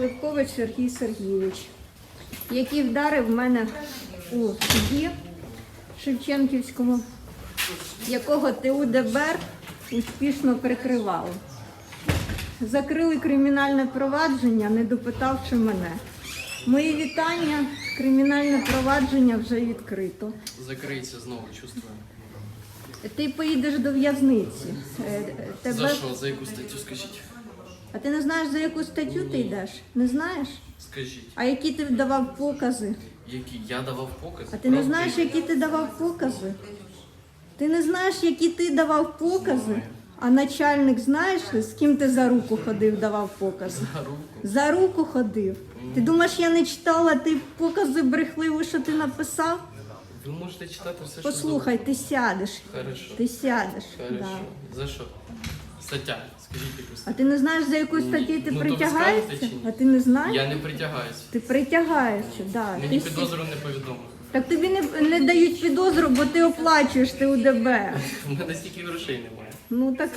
Левкович Сергій Сергійович, який вдарив мене у суді Шевченківському, якого ТУ ДБР успішно прикривало. Закрили кримінальне провадження, не допитавши мене. Мої вітання, кримінальне провадження вже відкрито. Закриється знову, чувствую. Ти поїдеш до в'язниці. Е, Тебе... За що? За яку статтю скажіть? А ти не знаєш, за яку статтю ти йдеш? Не знаєш? Скажіть, А які ти давав покази? які я давав показ? А ти не знаєш, які ти давав покази? Ти не знаєш, які ти давав покази? А начальник знаєш, з ким ти за руку ходив, давав покази? За руку. За руку ходив. Ти думаєш, я не читала ти покази брехливі, що ти написав? Ви можете читати все, що Послухай, ти сядеш. Хорошо. Ти сядеш. Хорошо. Да. За що? Стаття. Скажіть якусь. А ти не знаєш, за яку статті статтю ти Ну, то ви притягаєшся? скажете чи ні? А ти не знаєш? Я не притягаюся. Ти притягаєшся, да. Мені Ти підозру не повідомили. Так тобі не, не дають підозру, бо ти оплачуєш ти УДБ. У мене стільки грошей немає. Ну так